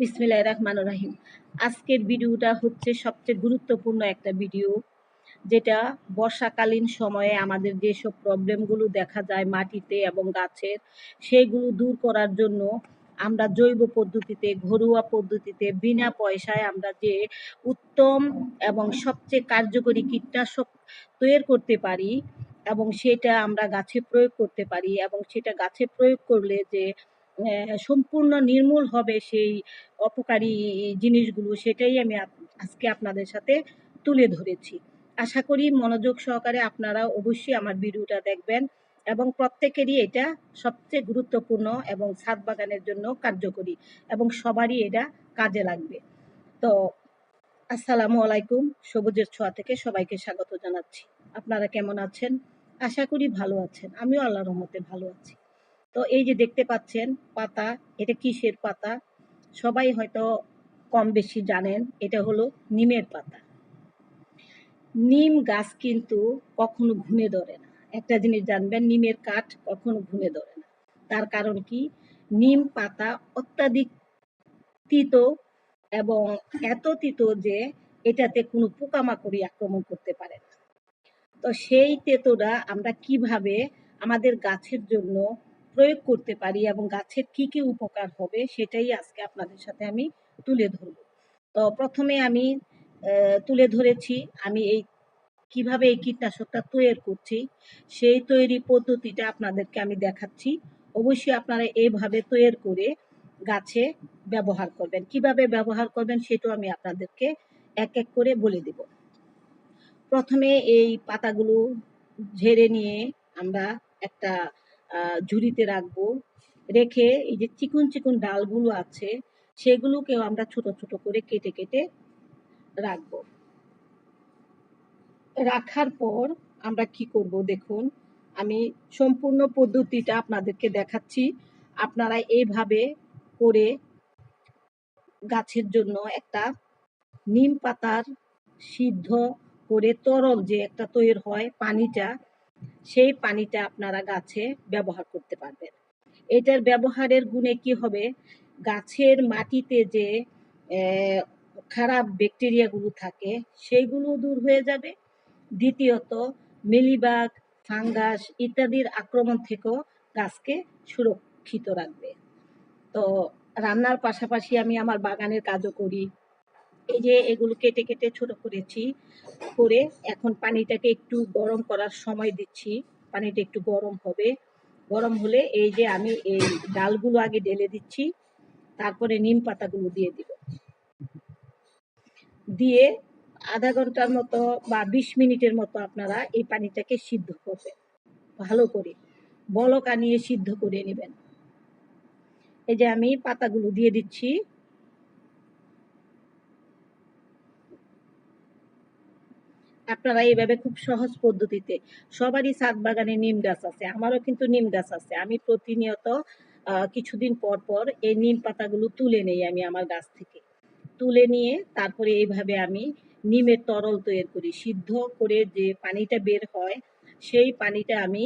বিসমিল্লাহির রহমানির রহিম। আজকের ভিডিওটা হচ্ছে সবচেয়ে গুরুত্বপূর্ণ একটা ভিডিও, যেটা বর্ষাকালীন সময়ে আমাদের যেসব প্রবলেমগুলো দেখা যায় মাটিতে এবং গাছের সেইগুলো দূর করার জন্য আমরা জৈব পদ্ধতিতে, ঘরোয়া পদ্ধতিতে বিনা পয়সায় আমরা যে উত্তম এবং সবচেয়ে কার্যকরী কীটনাশক তৈরি করতে পারি এবং সেটা আমরা গাছে প্রয়োগ করতে পারি এবং সেটা গাছে প্রয়োগ করলে যে সম্পূর্ণ নির্মূল হবে সেই অপকারী জিনিসগুলো, সেটাই আমি আজকে আপনাদের সাথে তুলে ধরেছি। আশা করি মনোযোগ সহকারে আপনারা অবশ্যই আমার ভিডিওটা দেখবেন এবং প্রত্যেকেরই এটা সবচেয়ে গুরুত্বপূর্ণ এবং ছাদ বাগানের জন্য কার্যকরী এবং সবারই এটা কাজে লাগবে। তো আসসালামু আলাইকুম, সবুজের ছোঁয়া থেকে সবাইকে স্বাগত জানাচ্ছি। আপনারা কেমন আছেন? আশা করি ভালো আছেন। আমিও আল্লাহর রহমতে ভালো আছি। তো এই যে দেখতে পাচ্ছেন পাতা, এটা কিসের পাতা? সবাই হয়তো কম বেশি জানেন, এটা হলো নিমের পাতা। নিম গাছ কিন্তু কখনো ঘুনে ধরে না। একটা জিনিস জানবেন, নিমের কাঠ কখনো ঘুনে ধরে না। তার কারণ কি? নিম পাতা অত্যাধিক তিত এবং এত তিত যে এটাতে কোনো পোকামাকড়ি আক্রমণ করতে পারে না। তো সেই তেতোটা আমরা কীভাবে আমাদের গাছের জন্য প্রয়োগ করতে পারি এবং গাছের কি কি উপকার হবে সেটাই আজকে আপনাদের সাথে আমি তুলে ধরব। তো প্রথমে আমি তুলে ধরেছি আমি এই কীভাবে এই কীটনাশকটা তৈরি করছি, সেই তৈরি পদ্ধতিটা আপনাদেরকে আমি দেখাচ্ছি। অবশ্যই আপনারা এইভাবে তৈরি করে গাছে ব্যবহার করবেন। কীভাবে ব্যবহার করবেন সেটাও আমি আপনাদেরকে এক এক করে বলে দেব। প্রথমে এই পাতাগুলো ঝেড়ে নিয়ে আমরা একটা ঝুড়িতে রাখব। রেখে এই যে চিকুন চিকুন ডালগুলো আছে, সেগুলোকেও আমরা ছোট ছোট করে কেটে কেটে রাখব। রাখার পর আমরা কি করব দেখুন, আমি সম্পূর্ণ পদ্ধতিটা আপনাদেরকে দেখাচ্ছি। আপনারা এইভাবে করে গাছের জন্য একটা নিম পাতার সিদ্ধ করে তরল যে একটা তৈরি হয় পানিটা সেই পানিটা আপনারা গাছে ব্যবহার করতে পারবেন। এটার ব্যবহারের গুণে কি হবে? গাছের মাটিতে যে খারাপ ব্যাকটেরিয়াগুলো থাকে, সেইগুলো দূর হয়ে যাবে। দ্বিতীয়ত, মিলিবাগ, ফাঙ্গাস ইত্যাদির আক্রমণ থেকেও গাছকে সুরক্ষিত রাখবে। তো রান্নার পাশাপাশি আমি আমার বাগানের কাজও করি। এই যে এগুলো কেটে কেটে ছোট করেছি, করে এখন পানিটাকে একটু গরম করার সময় দিচ্ছি। পানিটা একটু গরম হবে। গরম হলে এই যে আমি এই ডালগুলো আগে ঢেলে দিচ্ছি, তারপরে নিম পাতাগুলো দিয়ে দিব। দিয়ে আধা ঘণ্টার মতো বা বিশ মিনিটের মতো আপনারা এই পানিটাকে সিদ্ধ করবেন। ভালো করে বলক আনিয়ে সিদ্ধ করে নেবেন। এই যে আমি পাতাগুলো দিয়ে দিচ্ছি। আপনারা এইভাবে খুব সহজ পদ্ধতিতে সবারই ছাদ বাগানে নিম গাছ আছে, আমারও কিন্তু নিম গাছ আছে। আমি প্রতিনিয়ত কিছুদিন পর পর এই নিম পাতাগুলো তুলে নেই আমি আমার গাছ থেকে। তুলে নিয়ে তারপরে এইভাবে আমি নিমের তরল তৈরি করি। সিদ্ধ করে যে পানিটা বের হয়, সেই পানিটা আমি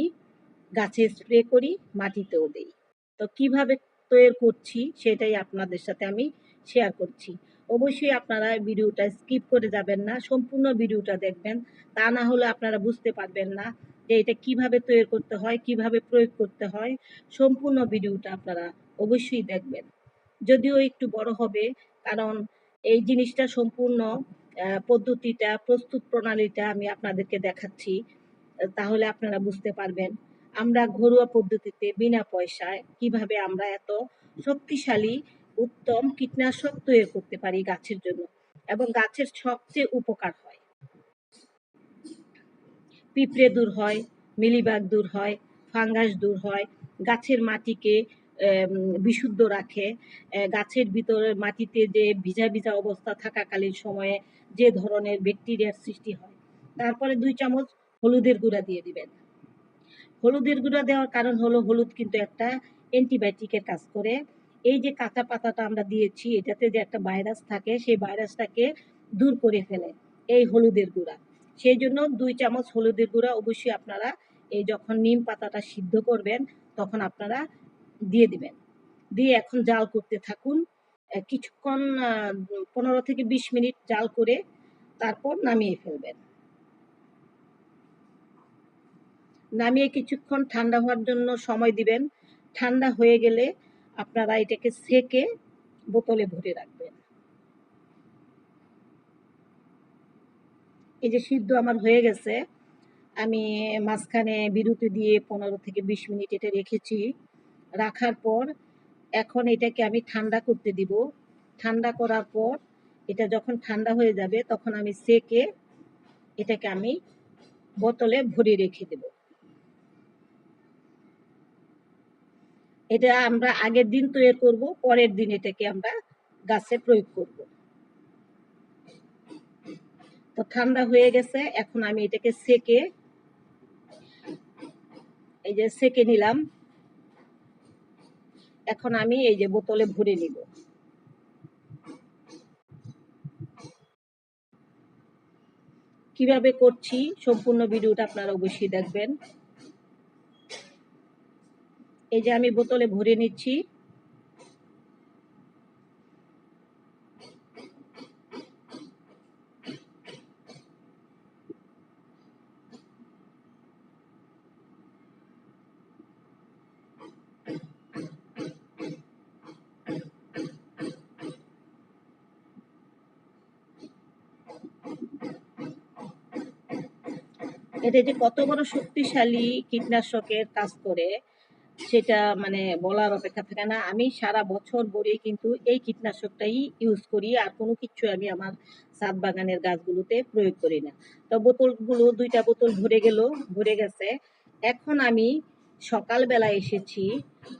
গাছে স্প্রে করি, মাটিতেও দেই। তো কীভাবে তৈরি করছি সেটাই আপনাদের সাথে আমি শেয়ার করছি। অবশ্যই আপনারা ভিডিওটা স্কিপ করে যাবেন না, সম্পূর্ণ ভিডিওটা দেখবেন। তা না হলে আপনারা বুঝতে পারবেন না যে এটা কীভাবে তৈরি করতে হয়, কীভাবে প্রয়োগ করতে হয়। সম্পূর্ণ ভিডিওটা আপনারা অবশ্যই দেখবেন। যদিও একটু বড় হবে, কারণ এই জিনিসটা সম্পূর্ণ পদ্ধতিটা, প্রস্তুত প্রণালীটা আমি আপনাদেরকে দেখাচ্ছি, তাহলে আপনারা বুঝতে পারবেন। আমরা ঘরোয়া পদ্ধতিতে বিনা পয়সায় কীভাবে আমরা এত শক্তিশালী উত্তম কীটনাশক তৈরি করতে পারি গাছের জন্য এবং গাছের সবচেয়ে উপকার হয়। পিঁপড়ে দূর হয়, মিলিবাগ দূর হয়, ফাঙ্গাস দূর হয়, গাছের মাটিকে বিশুদ্ধ রাখে গাছের ভিতরে মাটিতে যে ভিজা ভিজা অবস্থা থাকাকালীন সময়ে যে ধরনের ব্যাকটেরিয়ার সৃষ্টি হয়, তারপরে দুই চামচ হলুদের গুঁড়া দিয়ে দিবেন। হলুদের গুঁড়া দেওয়ার কারণ হলো হলুদ কিন্তু একটা অ্যান্টিবায়োটিকের কাজ করে এই যে কাঁচা পাতাটা আমরা দিয়েছি, এটাতে যে একটা ভাইরাস থাকে, সেই ভাইরাসটাকে দূর করে ফেলে এই হলুদের গুঁড়া। সেই জন্য দুই চামচ হলুদের গুঁড়া অবশ্যই আপনারা এই যখন নিম পাতাটা সিদ্ধ করবেন, তখন আপনারা দিয়ে দিবেন। দিয়ে এখন জাল করতে থাকুন কিছুক্ষণ পনেরো থেকে বিশ মিনিট জাল করে তারপর নামিয়ে ফেলবেন। নামিয়ে কিছুক্ষণ ঠান্ডা হওয়ার জন্য সময় দিবেন। ঠান্ডা হয়ে গেলে আপনারা এটাকে সেকে বোতলে ভরে রাখবেন। এই যে সিদ্ধ আমার হয়ে গেছে, আমি মাঝখানে বিরতি দিয়ে পনেরো থেকে বিশ মিনিট এটা রেখেছি। রাখার পর এখন এটাকে আমি ঠান্ডা করতে দিব। ঠান্ডা করার পর এটা যখন ঠান্ডা হয়ে যাবে তখন আমি সেকে এটাকে আমি বোতলে ভরে রেখে দেব। এটা আমরা আগের দিন তৈরি করব, পরের দিন এটাকে আমরা গাছে প্রয়োগ করব। তো ঠান্ডা হয়ে গেছে, এখন আমি এটাকে সেকে, এই যে সেকে নিলাম। এখন আমি এই যে বোতলে ভরে নিব। কীভাবে করছি সম্পূর্ণ ভিডিওটা আপনারা অবশ্যই দেখবেন। এই যে আমি বোতলে ভরে নিচ্ছি। এটা যে কত বড় শক্তিশালী কীটনাশকের কাজ করে সেটা মানে বলার অপেক্ষা থাকে না। আমি সারা বছর ভরে কিন্তু এই কীটনাশকটাই ইউজ করি, আর কোনো কিছু আমি আমার ছাদ বাগানের গাছগুলোতে প্রয়োগ করি না। তো বোতলগুলো, দুইটা বোতল ভরে গেল, ভরে গেছে। এখন আমি সকালবেলা এসেছি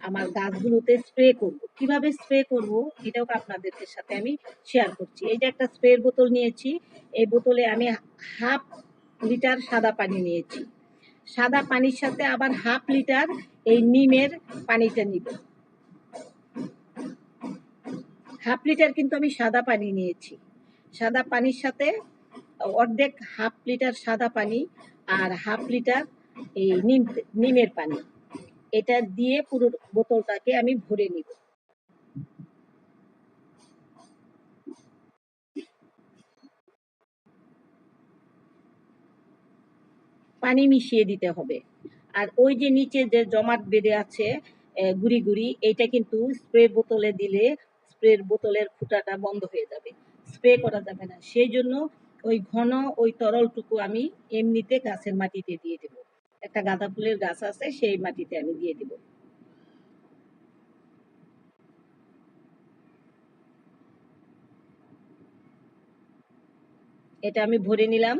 আমার গাছগুলোতে স্প্রে করব। কীভাবে স্প্রে করব এটাও আপনাদের সাথে আমি শেয়ার করছি। এই যে একটা স্প্রের বোতল নিয়েছি, এই বোতলে আমি হাফ লিটার সাদা পানি নিয়েছি। সাদা পানির সাথে আবার হাফ লিটার এই নিমের পানিটা নিব। হাফ লিটার কিন্তু আমি সাদা পানি নিয়েছি। সাদা পানির সাথে অর্ধেক হাফ লিটার সাদা পানি আর হাফ লিটার এই নিম, নিমের পানি। এটা দিয়ে পুরো বোতলটাকে আমি ভরে নিব। পানি মিশিয়ে দিতে হবে। আর ওই যে নিচে যে জমাট বেঁধে আছে গুড়ি গুড়ি, এইটা কিন্তু স্প্রে বোতলে দিলে স্প্রের বোতলের ফুটাটা বন্ধ হয়ে যাবে। স্প্রে করা যাবে না। সেই জন্য ওই ঘন, ওই তরলটুকু আমি এমনিতে গাছের মাটিতে দিয়ে দেব। একটা গাঁদা ফুলের গাছ আছে, সেই মাটিতে আমি দিয়ে দেব। এটা আমি ভরে নিলাম।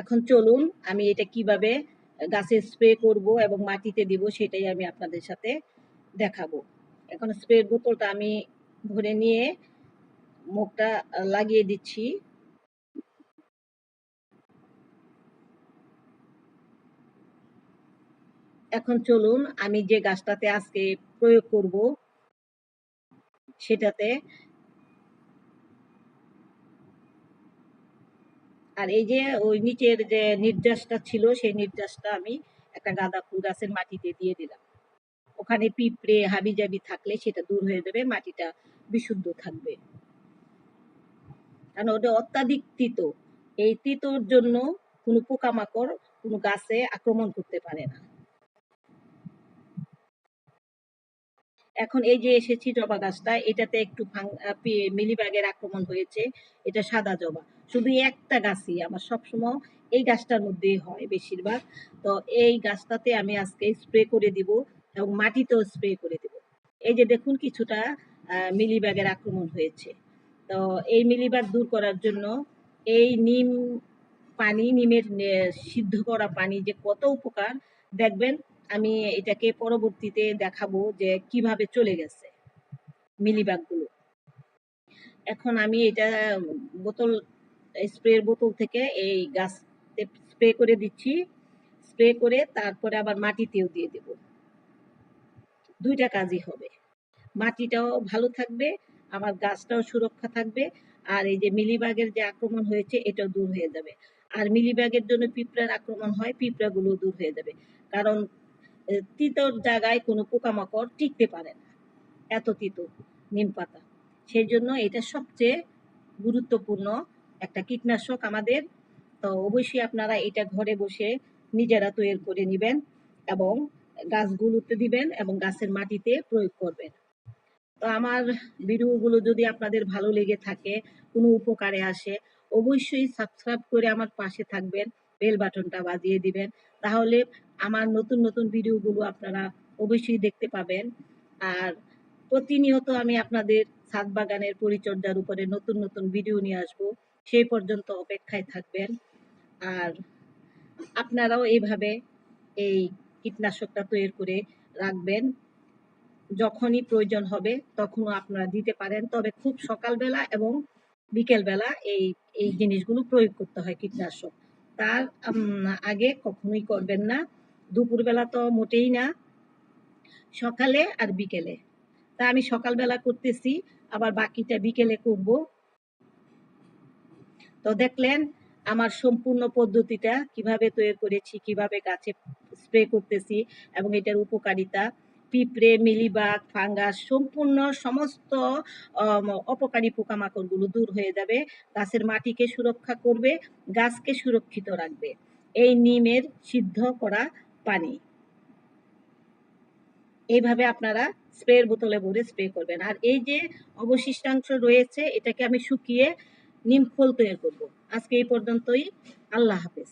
এখন চলুন, আমি এটা কীভাবে গাছে স্প্রে করব এবং মাটিতে দিব সেটাই আমি আপনাদের সাথে দেখাবো। এখন স্প্রের বোতলটা আমি ভরে নিয়ে মুখটা লাগিয়ে দিচ্ছি। এখন চলুন, আমি যে গাছটাতে আজকে প্রয়োগ করব, সেটাতে আর এই যে ওই নিচের যে নির্যাসটা ছিল, সেই নির্যাসটা আমি একটা গাঁদা ফুল গাছের মাটিতে দিয়ে দিলাম। ওখানে পিঁপড়ে, হাবিজাবি থাকলে সেটা দূর হয়ে যাবে, মাটিটা বিশুদ্ধ থাকবে। কারণ ওটা অত্যাধিক তিতো। এই তিতোর জন্য কোনো পোকামাকড় কোনো গাছে আক্রমণ করতে পারে না। এখন এই যে এসেছি জবা গাছটা, এটাতে একটু মিলিবাগের আক্রমণ হয়েছে। এটা সাদা জবা। শুধু একটা গাছই, আমার সবসময় এই গাছটার মধ্যেই হয় বেশিরভাগ। তো এই গাছটাতে আমি আজকে স্প্রে করে দিব এবং মাটিতেও স্প্রে করে দিব। এই যে দেখুন কিছুটা মিলিবাগের আক্রমণ হয়েছে। তো এই মিলিবাগ দূর করার জন্য এই নিম পানি, নিমের সিদ্ধ করা পানি যে কত উপকার, দেখবেন আমি এটাকে পরবর্তীতে দেখাবো যে কীভাবে চলে গেছে মিলিবাগগুলো এখন আমি এটা বোতল স্প্রের বোতল থেকে এই গাছ স্প্রে করে দিচ্ছি। স্প্রে করে তারপরে আবার মাটিতেও দিয়ে দেব। দুইটা কাজই হবে। মাটিটাও ভালো থাকবে আমার গাছটাও সুরক্ষা থাকবে, আর এই যে মিলিবাগের যে আক্রমণ হয়েছে, এটাও দূর হয়ে যাবে। আর মিলিবাগের জন্য পিঁপড়ার আক্রমণ হয় পিঁপড়াগুলো দূর হয়ে যাবে। কারণ তিতর জায়গায় কোনো পোকামাকড় টিকতে পারে না। এত তিতো, নিম পাতা। সেই জন্য এটা সবচেয়ে গুরুত্বপূর্ণ একটা কীটনাশক আমাদের। তো অবশ্যই আপনারা এটা ঘরে বসে নিজেরা তৈরি করে নেবেন এবং গাছগুলোতে দিবেন এবং গাছের মাটিতে প্রয়োগ করবেন। তো আমার ভিডিওগুলো যদি আপনাদের ভালো লেগে থাকে, কোনো উপকারে আসে, অবশ্যই সাবস্ক্রাইব করে আমার পাশে থাকবেন বেল বাটনটা বাজিয়ে দিবেন। তাহলে আমার নতুন নতুন ভিডিওগুলো আপনারা অবশ্যই দেখতে পাবেন। আর প্রতিনিয়ত আমি আপনাদের ছাদ বাগানের পরিচর্যার উপরে নতুন নতুন ভিডিও নিয়ে আসব। সেই পর্যন্ত অপেক্ষায় থাকবেন। আর আপনারাও এইভাবে এই কীটনাশকটা তৈরি করে রাখবেন। যখনই প্রয়োজন হবে তখনও আপনারা দিতে পারেন। তবে খুব সকালবেলা এবং বিকেলবেলা এই এই জিনিসগুলো প্রয়োগ করতে হয় কীটনাশক। তার আগে কখনোই করবেন না। দুপুরবেলা তো মোটেই না, সকালে আর বিকেলে। তা আমি সকালবেলা করতেছি। আবার বাকিটা বিকেলে করব। তো দেখলেন, আমার সম্পূর্ণ পদ্ধতিটা কীভাবে তৈরি করেছি, কীভাবে গাছে স্প্রে করতেছি এবং এটার উপকারিতা, পিঁপড়ে, মিলিবাগ, ফাঙ্গাস, সম্পূর্ণ সমস্ত অপকারী পোকামাকড়গুলো দূর হয়ে যাবে। গাছের মাটিকে সুরক্ষা করবে, গাছকে সুরক্ষিত রাখবে। এই নিমের সিদ্ধ করা পানি। এইভাবে আপনারা স্প্রের বোতলে ভরে স্প্রে করবেন। আর এই যে অবশিষ্টাংশ রয়েছে, এটাকে আমি শুকিয়ে নিম খোল তৈরি করব। আজকে এই পর্যন্তই। আল্লাহ হাফেজ।